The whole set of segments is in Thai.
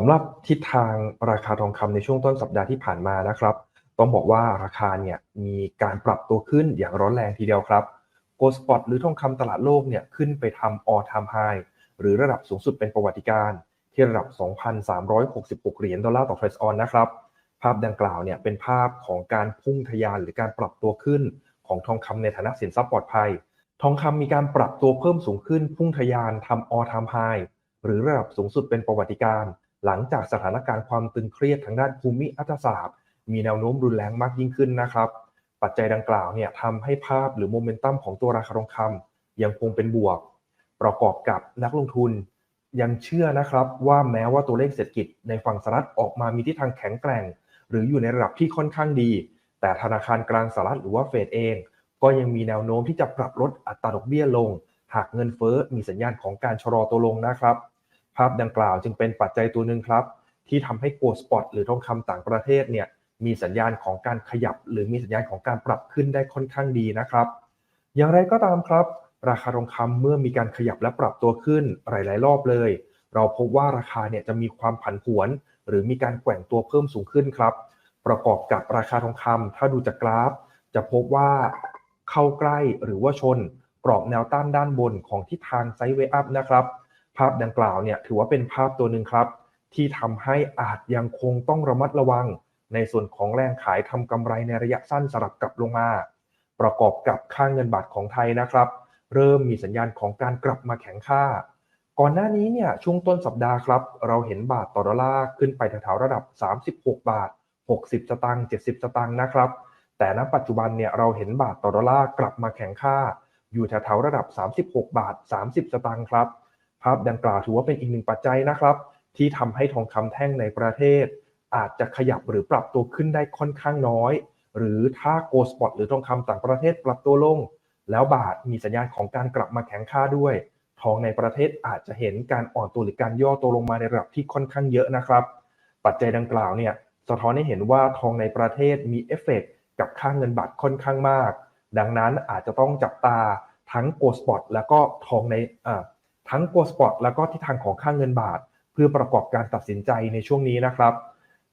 สำหรับทิศทางราคาทองคำในช่วงต้นสัปดาห์ที่ผ่านมานะครับ ต้องบอกว่าราคาเนี่ยมีการปรับตัวขึ้นอย่างร้อนแรงทีเดียวครับโกลด์สปอตหรือทองคำตลาดโลกเนี่ยขึ้นไปทำ all time high หรือระดับสูงสุดเป็นประวัติการณ์ที่ระดับ 2,366 เหรียญดอลลาร์ต่อเทรดออนนะครับ ภาพดังกล่าวเนี่ยเป็นภาพของการพุ่งทะยานหรือการปรับตัวขึ้นของทองคำในฐานะสินทรัพย์ปลอดภัย ทองคำมีการปรับตัวเพิ่มสูงขึ้นพุ่งทะยานทำ all time high หรือระดับสูงสุดเป็นประวัติการณ์ หลังจากสถานการณ์ความตึงเครียดทางด้านภูมิอัตศาสตร์ มีแนวโน้มรุนแรงมากยิ่งขึ้นนะครับ ปัจจัยดังกล่าวเนี่ยทำให้ภาพหรือโมเมนตัมของตัวราคาทองคำยังคงเป็นบวก ประกอบกับนักลงทุน ยังเชื่อนะครับว่าแม้ว่าตัวเลขเศรษฐกิจในฝั่งสหรัฐออกมามีทิศทางแข็งแกร่ง หรืออยู่ในระดับที่ค่อนข้างดี แต่ธนาคารกลางสหรัฐหรือว่าเฟดเอง ก็ยังมีแนวโน้มที่จะปรับลดอัตราดอกเบี้ยลง หากเงินเฟ้อมีสัญญาณของการชะลอตัวลงนะครับ ภาพดังกล่าวจึงเป็นปัจจัยตัวหนึ่งครับ ที่ทำให้โกลด์สปอตหรือทองคำต่างประเทศเนี่ยมีสัญญาณของการขยับ หรือมีสัญญาณของการปรับขึ้นได้ค่อนข้างดีนะครับ อย่างไรก็ตามครับ ราคาทองคำเมื่อมีการขยับและปรับตัวขึ้นหลาย ๆ รอบเลย เราพบว่าราคาเนี่ยจะมีความผันผวน หรือมีการแกว่งตัวเพิ่มสูงขึ้นครับ ประกอบกับราคาทองคำถ้าดูจากกราฟ จะพบว่าเข้าใกล้หรือว่าชนกรอบแนวต้านด้านบนของทิศทางไซด์เวอัพนะครับ ภาพดังกล่าวเนี่ยถือว่าเป็นภาพตัวหนึ่งครับ ที่ทำให้อาจยังคงต้องระมัดระวัง ในส่วนของแรงขายทำกำไรในระยะสั้นสลับกลับลงมา ประกอบกับค่างเงินบาทของไทยนะครับ เริ่มมีสัญญาณของการกลับมาแข็งค่า ก่อนหน้านี้เนี่ยช่วงต้นสัปดาห์ครับ เราเห็นบาทต่อดอลลาร์ขึ้นไปแถวๆระดับ 36 บาท 60 สตางค์70 สตางค์นะครับแต่ณปัจจุบันเนี่ยเราเห็นบาทต่อดอลลาร์กลับมาแข็งค่า อยู่แถวๆระดับ 36 บาท 30 สตางค์ครับ ภาพดังกล่าวถือว่าเป็นอีกหนึ่งปัจจัยนะครับ ที่ทำให้ทองคำแท่งในประเทศ อาจจะขยับหรือปรับตัวขึ้นได้ค่อนข้างน้อย หรือถ้าโกลสปอตหรือทองคำต่างประเทศปรับตัวลง แล้วบาทมีสัญญาณของการกลับมาแข็งค่าด้วย ทองในประเทศอาจจะเห็นการอ่อนตัวหรือการย่อตัวลงมาในระดับที่ค่อนข้างเยอะนะครับ ปัจจัยดังกล่าวเนี่ยสะท้อนให้เห็นว่าทองในประเทศมีเอฟเฟกกับค่างเงินบาทค่อนข้างมาก ดังนั้นอาจจะต้องจับตาทั้งโกลสปอตแล้วก็ทองในอ่า ทั้งโกลสปอตแล้วก็ทิศทางของค่างเงินบาท เพื่อประกอบการตัดสินใจในช่วงนี้นะครับ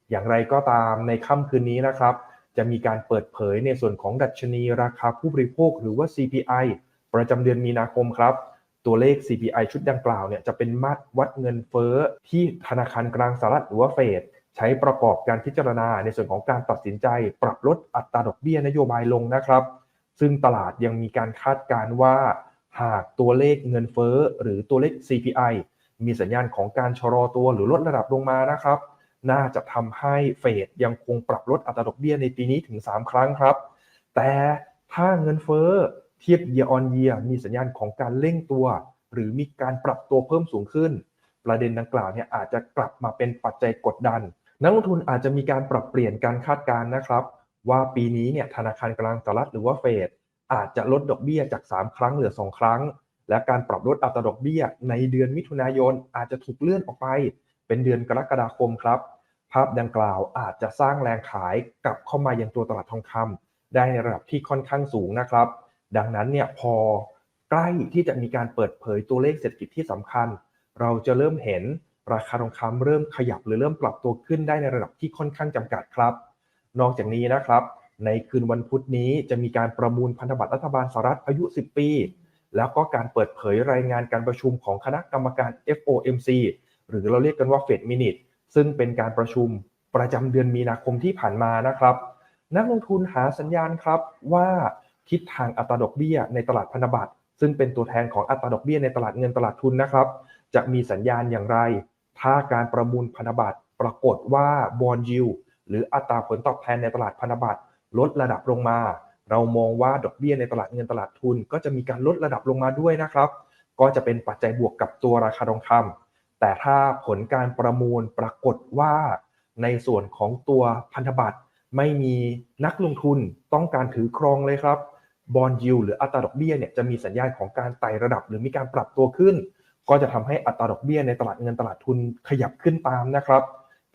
อย่างไรก็ตามในค่ำคืนนี้นะครับ จะมีการเปิดเผยในส่วนของดัชนีราคาผู้บริโภคหรือว่า CPI ประจำเดือนมีนาคมครับ ตัวเลข CPI ชุดดังกล่าวเนี่ยจะเป็นมาตรวัดเงินเฟ้อที่ธนาคารกลางสหรัฐหรือว่าเฟดใช้ประกอบการพิจารณาในส่วนของการตัดสินใจ ปรับลดอัตราดอกเบี้ยนโยบายลงนะครับ ซึ่งตลาดยังมีการคาดการณ์ว่า หากตัวเลขเงินเฟ้อหรือตัวเลข CPI มีสัญญาณของการชะลอตัวหรือลดระดับลงมานะครับ น่าจะทำให้เฟดยังคงปรับลดอัตราดอกเบี้ยในปีนี้ถึง 3 ครั้งครับ แต่ถ้าเงินเฟ้อเทียบ year on year มีสัญญาณของการเร่งตัว หรือมีการปรับตัวเพิ่มสูงขึ้น ประเด็นดังกล่าวเนี่ยอาจจะกลับมาเป็นปัจจัยกดดัน นักลงทุนอาจจะมีการปรับเปลี่ยนการคาดการณ์นะครับ ว่าปีนี้เนี่ยธนาคารกลางสหรัฐหรือว่าเฟด อาจจะลดดอกเบี้ยจาก 3 ครั้งเหลือ 2 ครั้ง และการปรับลดอัตราดอกเบี้ย ในเดือนมิถุนายนอาจจะถูกเลื่อนออกไป เป็นเดือนกรกฎาคมครับ ภาพดังกล่าวอาจจะสร้างแรงขายกลับเข้ามายังตัวตลาดทองคำได้ในระดับที่ค่อนข้างสูงนะครับ ดังนั้นเนี่ยพอใกล้ที่จะมีการเปิดเผยตัวเลขเศรษฐกิจที่สำคัญ เราจะเริ่มเห็นราคาทองคำเริ่มขยับหรือเริ่มปรับตัวขึ้นได้ในระดับที่ค่อนข้างจำกัดครับ นอกจากนี้นะครับ ในคืนวันพุธนี้จะมีการประมูลพันธบัตรรัฐบาลสหรัฐอายุ 10 ปี แล้วก็การเปิดเผยรายงานการประชุมของคณะกรรมการ FOMC หรือเราเรียกกันว่า Fed Minute ซึ่งเป็นการประชุมประจำเดือนมีนาคมที่ผ่านมานะครับ นักลงทุนหาสัญญาณครับว่าทิศทางอัตราดอกเบี้ยในตลาดพันธบัตรซึ่งเป็นตัวแทนของอัตราดอกเบี้ยในตลาดเงินตลาดทุนนะครับ จะมีสัญญาณอย่างไร ถ้าการประมูลพันธบัตรปรากฏว่าบอลยิวหรืออัตราผลตอบแทนในตลาดพันธบัตร ลดระดับลงมา เรามองว่าดอกเบี้ยในตลาดเงินตลาดทุน ก็จะมีการลดระดับลงมาด้วยนะครับ ก็จะเป็นปัจจัยบวกกับตัวราคาทองคำแต่ถ้าผลการประมูลปรากฏว่า ในส่วนของตัวพันธบัตรไม่มีนักลงทุนต้องการถือครองเลยครับบอลยิวหรืออัตราดอกเบี้ยเนี่ยจะมีสัญญาณของการไต่ระดับ หรือมีการปรับตัวขึ้น ก็จะทำให้อัตราดอกเบี้ยในตลาดเงินตลาดทุนขยับขึ้นตามนะครับ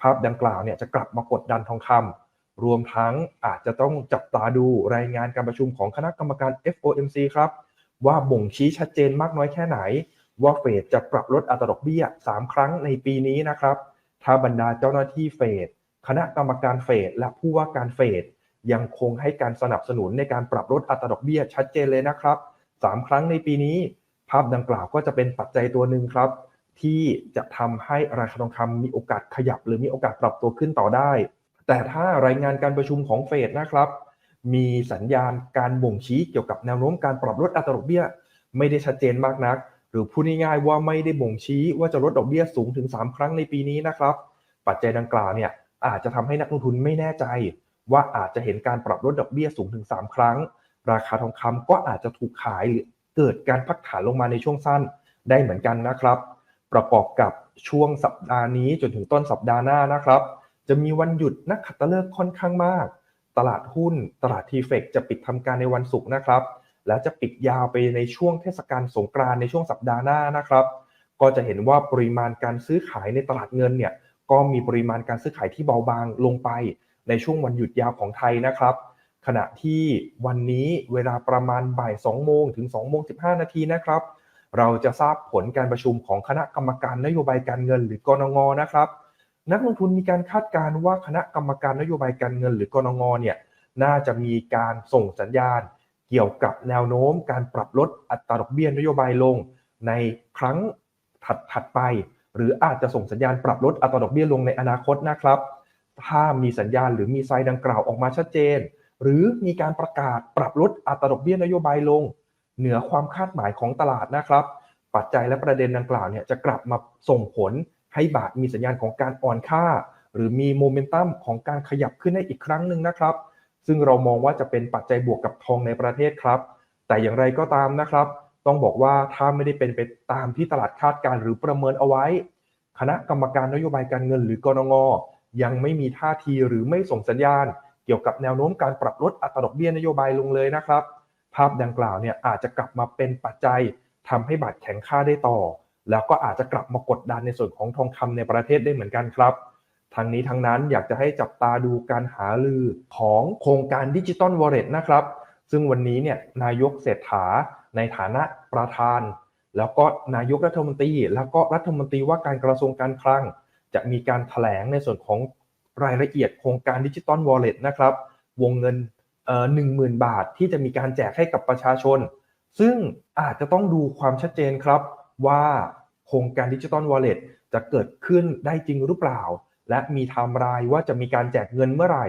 ภาพดังกล่าวเนี่ยจะกลับมากดดันทองคำ รวมทั้งอาจจะต้องจับตาดูรายงานการประชุมของคณะกรรมการ FOMC ครับ ว่าบ่งชี้ชัดเจนมากน้อยแค่ไหน ว่าเฟดจะปรับลดอัตราดอกเบี้ย 3 ครั้งในปีนี้นะครับ ถ้าบรรดาเจ้าหน้าที่เฟดคณะกรรมการเฟดและผู้ว่าการเฟดยังคงให้การสนับสนุนในการปรับลดอัตราดอกเบี้ยชัดเจนเลยนะครับสามครั้งในปีนี้ ภาพดังกล่าวก็จะเป็นปัจจัยตัวหนึ่งครับ ที่จะทำให้ราคาทองคำมีโอกาสขยับ หรือมีโอกาสปรับตัวขึ้นต่อได้ แต่ถ้ารายงานการประชุมของเฟดนะครับ มีสัญญาณการบ่งชี้เกี่ยวกับแนวโน้มการปรับลดอัตราดอกเบี้ย ไม่ได้ชัดเจนมากนัก หรือพูดง่ายๆว่าไม่ได้บ่งชี้ว่าจะลดดอกเบี้ยสูงถึง 3 ครั้งในปีนี้นะครับ ปัจจัยดังกล่าวเนี่ยอาจจะทำให้นักลงทุนไม่แน่ใจ ว่าอาจจะเห็นการปรับลดดอกเบี้ยสูงถึง 3 ครั้ง ราคาทองคำก็อาจจะถูกขายหรือเกิดการพักฐานลงมาในช่วงสั้นได้เหมือนกันนะครับ ประกอบกับช่วงสัปดาห์นี้จนถึงต้นสัปดาห์หน้านะครับ จะมีวันหยุดนักขัตฤกษ์ค่อนข้างมาก ตลาดหุ้น ตลาดทีเฟกจะปิดทำการในวันศุกร์นะครับ และจะปิดยาวไปในช่วงเทศกาลสงกรานในช่วงสัปดาห์หน้านะครับ ก็จะเห็นว่าปริมาณการซื้อขายในตลาดเงินเนี่ยก็มีปริมาณการซื้อขายที่เบาบางลงไป ในช่วงวันหยุดยาวของไทยนะครับ ขณะที่วันนี้เวลาประมาณบ่าย2โมงถึง2โมง15 นาทีนะครับ เราจะทราบผลการประชุมของคณะกรรมการนโยบายการเงินหรือกรงงนะครับ นักลงทุนมีการคาดการณ์ว่าคณะกรรมการนโยบายการเงินหรือกรงงเนี่ยน่าจะมีการส่งสัญญาณ เกี่ยวกับแนวโน้ม การปรับลดอัตราดอกเบี้ยนโยบายลง ในครั้งถัดถัดไป หรืออาจจะส่งสัญญาณปรับลดอัตราดอกเบี้ยลงในอนาคตนะครับ ถ้ามีสัญญาณหรือมีไซด์ดังกล่าวออกมาชัดเจน หรือมีการประกาศปรับลดอัตราดอกเบี้ยนโยบายลง เหนือความคาดหมายของตลาดนะครับ ปัจจัยและประเด็นดังกล่าวเนี่ยจะกลับมาส่งผล ให้บาทมีสัญญาณของการอ่อนค่า หรือมีโมเมนตัมของการขยับขึ้นได้อีกครั้งหนึ่งนะครับ ซึ่งเรามองว่าจะเป็นปัจจัยบวกกับทองในประเทศครับ แต่อย่างไรก็ตามนะครับ ต้องบอกว่าถ้าไม่ได้เป็นไปตามที่ตลาดคาดการหรือประเมินเอาไว้ คณะกรรมการนโยบายการเงินหรือกรงงยังไม่มีท่าทีหรือไม่ส่งสัญญาณ เกี่ยวกับแนวโน้มการปรับลดอัตราดอกเบี้ยนโยบายลงเลยนะครับ ภาพดังกล่าวเนี่ยอาจจะกลับมาเป็นปัจจัยทำให้บาทแข็งค่าได้ต่อ แล้วก็อาจจะกลับมากดดันในส่วนของทองคำในประเทศได้เหมือนกันครับทั้งนี้ทั้งนั้นอยากจะให้จับตาดูการหาลือของโครงการดิจิตอลวอลเล็ตนะครับ ซึ่งวันนี้เนี่ยนายกเศรษฐาในฐานะประธาน แล้วก็นายกรัฐมนตรี แล้วก็รัฐมนตรีว่าการกระทรวงการคลัง จะมีการถแถลงในส่วนของรายละเอียดโครงการดิจิตอลวอลเล็ตนะครับ วงเงินหนึ่งหมื่นบาทที่จะมีการแจกให้กับประชาชน ซึ่งอาจจะต้องดูความชัดเจนครับว่า โครงการดิจิตอลวอลเล็ตจะเกิดขึ้นได้จริงหรือเปล่า และมีไทม์ไลน์ว่าจะมีการแจกเงินเมื่อไหร่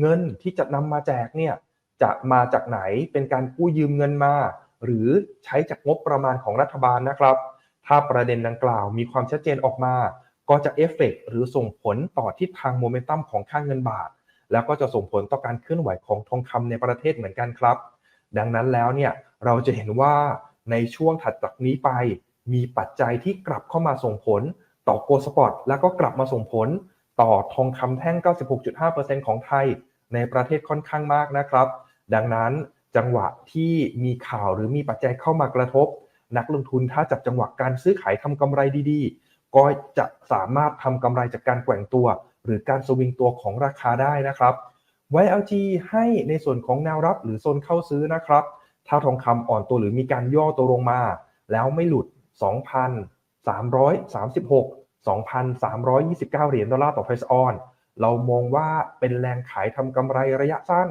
เงินที่จะนำมาแจกเนี่ยจะมาจากไหนเป็นการกู้ยืมเงินมา หรือใช้จากงบประมาณของรัฐบาลนะครับ ถ้าประเด็นดังกล่าวมีความชัดเจนออกมา ก็จะเอฟเฟกหรือส่งผลต่อทิศทางโมเมนตัมของค่างเงินบาท แล้วก็จะส่งผลต่อการเคลื่อนไหวของทองคำในประเทศเหมือนกันครับ ดังนั้นแล้วเนี่ยเราจะเห็นว่าในช่วงถัดจากนี้ไป มีปัจจัยที่กลับเข้ามาส่งผลต่อโกลสปอร์ตแล้วก็กลับมาส่งผลต่อทองคำแท่ง 96.5%ของไทย ในประเทศค่อนข้างมากนะครับ ดังนั้นจังหวะที่มีข่าวหรือมีปัจจัยเข้ามากระทบ นักลงทุนถ้าจับจังหวะการซื้อขายทำกำไรดีๆ ก็จะสามารถทำกำไรจากการแกว่งตัว หรือการสวิงตัวของราคาได้นะครับ YLG ให้ในส่วนของแนวรับหรือโซนเข้าซื้อนะครับ ถ้าทองคำอ่อนตัวหรือมีการย่อตัวลงมา แล้วไม่หลุด 2,336 2,329 เหรียญดอลลาร์ต่อไพรซ์ออนเรามองว่าเป็นแรงขายทำกำไรระยะสั้น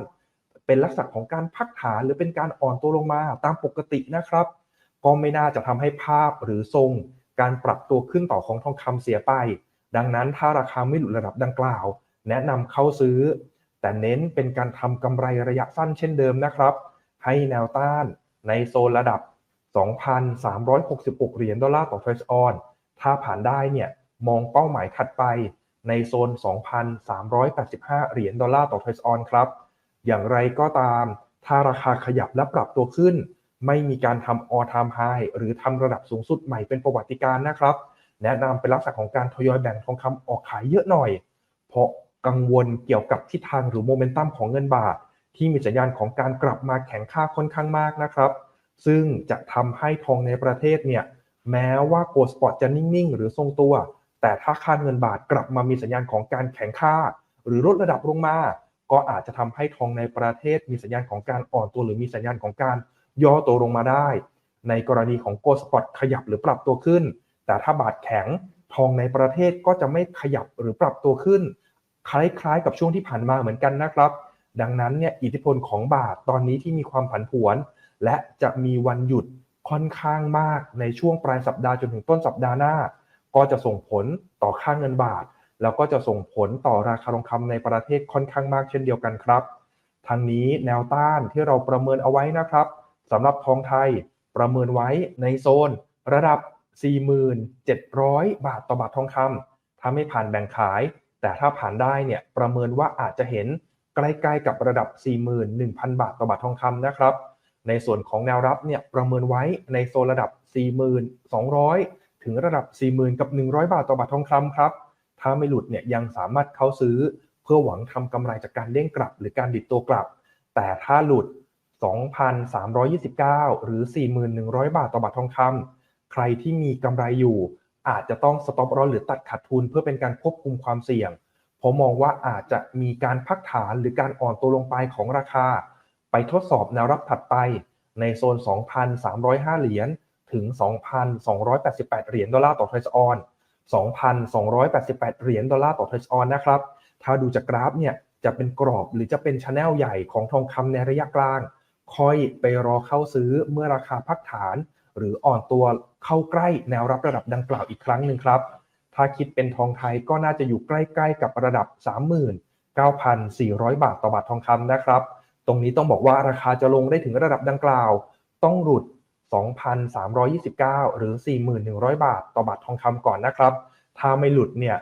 เป็นลักษณะของการพักฐานหรือเป็นการอ่อนตัวลงมาตามปกตินะครับ ก็ไม่น่าจะทำให้ภาพหรือทรง การปรับตัวขึ้นต่อของทองคำเสียไป ดังนั้นถ้าราคาไม่หลุดระดับดังกล่าว แนะนำเข้าซื้อ แต่เน้นเป็นการทำกำไรระยะสั้นเช่นเดิมนะครับ ให้แนวต้านในโซนระดับ 2,366 เหรียญดอลลาร์ต่อไพรซ์ออน ถ้าผ่านได้เนี่ยมองเป้าหมายถัดไปในโซน 2,385 เหรียญดอลลาร์ต่อเทรซออนครับ อย่างไรก็ตาม ถ้าราคาขยับและปรับตัวขึ้น ไม่มีการทำ all time high หรือทำระดับสูงสุดใหม่เป็นประวัติการนะครับ แนะนำเป็นลักษณะของการทยอยแบ่งทองคำออกขายเยอะหน่อย เพราะกังวลเกี่ยวกับทิศทางหรือโมเมนตัมของเงินบาท ที่มีสัญญาณของการกลับมาแข็งค่าค่อนข้างมากนะครับ ซึ่งจะทำให้ทองในประเทศเนี่ยแม้ว่าโกลด์สปอตจะนิ่งๆ หรือทรงตัว แต่ถ้าค่าเงินบาทกลับมามีสัญญาณของการแข็งค่า หรือลดระดับลงมา ก็อาจจะทำให้ทองในประเทศมีสัญญาณของการอ่อนตัว หรือมีสัญญาณของการย่อตัวลงมาได้ ในกรณีของโกลด์สปอตขยับหรือปรับตัวขึ้น แต่ถ้าบาทแข็งทองในประเทศก็จะไม่ขยับหรือปรับตัวขึ้น คล้ายๆ กับช่วงที่ผ่านมาเหมือนกันนะครับ ดังนั้นเนี่ยอิทธิพลของบาทตอนนี้ที่มีความผันผวน และจะมีวันหยุดค่อนข้างมากในช่วงปลายสัปดาห์จนถึงต้นสัปดาห์หน้า ก็จะส่งผลต่อค่าเงินบาท แล้วก็จะส่งผลต่อราคาทองคำในประเทศค่อนข้างมากเช่นเดียวกันครับทางนี้แนวต้านที่เราประเมินเอาไว้นะครับสำหรับทองไทยประเมินไว้ในโซน ระดับ 47,000บาทต่อบาททองคำถ้าไม่ผ่านแบ่งขาย แต่ถ้าผ่านได้เนี่ยประเมินว่าอาจจะเห็นใกล้ๆกับระดับ 41,000 บาทต่อบาททองคำนะครับ ในส่วนของแนวรับเนี่ยประเมินไว้ในโซนระดับ 4,200 ถึงระดับ 40,000 กับ 100 บาทต่อบาททองคำครับ ถ้าไม่หลุดเนี่ยยังสามารถเข้าซื้อเพื่อหวังทำกำไรจากการเด้งกลับ หรือการดิดตัวกลับ แต่ถ้าหลุด 2,329 หรือ 4,100 บาทต่อบาททองคำใครที่มีกำไรอยู่ อาจจะต้องสต็อปรอหรือตัดขาดทุนเพื่อเป็นการควบคุมความเสี่ยง เพราะมองว่าอาจจะมีการพักฐานหรือการอ่อนตัวลงไปของราคา ไปทดสอบแนวรับถัดไปในโซน 2,305 เหรียญถึง 2,288 เหรียญดอลลาร์ต่อเทรซออน 2,288 เหรียญดอลลาร์ต่อเทรซออนนะครับ ถ้าดูจากกราฟเนี่ยจะเป็นกรอบหรือจะเป็นช anel ใหญ่ของทองคำในระยะกลาง ค่อยไปรอเข้าซื้อเมื่อราคาพักฐาน หรืออ่อนตัวเข้าใกล้แนวรับระดับดังกล่าวอีกครั้งหนึ่งครับ ถ้าคิดเป็นทองไทยก็น่าจะอยู่ใกล้ๆกับระดับ 39,400 บาทต่อบาททองคำนะครับ ตรงนี้ต้องบอกว่าราคาจะลงได้ถึงระดับดังกล่าว ต้องหลุด 2,329 หรือ 4,100 บาท ต่อบาททองคำก่อนนะครับ ถ้าไม่หลุดเนี่ย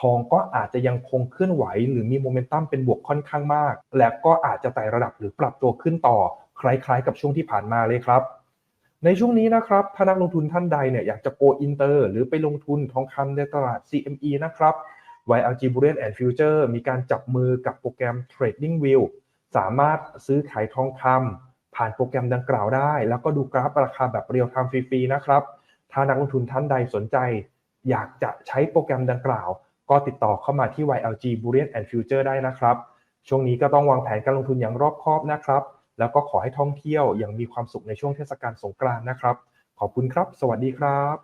ทองก็อาจจะยังคงเคลื่อนไหว หรือมีโมเมนตัมเป็นบวกค่อนข้างมาก และก็อาจจะไต่ระดับหรือปรับตัวขึ้นต่อ คล้ายๆ กับช่วงที่ผ่านมาเลยครับ ในช่วงนี้นะครับถ้านักลงทุนท่านใดเนี่ยอยากจะโกอินเตอร์หรือไปลงทุนทองคำในตลาด CME นะครับ YLG Bullion and Future มีการจับมือกับโปรแกรม Trading View สามารถซื้อขายทองคำผ่านโปรแกรมดังกล่าวได้ แล้วก็ดูกราฟราคาแบบเรียลไทม์ฟรีๆนะครับ ถ้านักลงทุนท่านใดสนใจ อยากจะใช้โปรแกรมดังกล่าว ก็ติดต่อเข้ามาที่ YLG Bullion and Future ได้นะครับ ช่วงนี้ก็ต้องวางแผนการลงทุนอย่างรอบคอบนะครับ แล้วก็ขอให้ท่องเที่ยวอย่างมีความสุขในช่วงเทศกาลสงกรานต์นะครับ ขอบคุณครับ สวัสดีครับ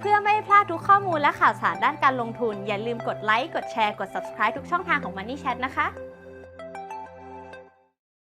เพื่อไม่ให้พลาดทุกข้อมูลและข่าวสารด้านการลงทุน อย่าลืมกดไลค์ กดแชร์ กด subscribe ทุกช่องทางของ Money Chat นะคะ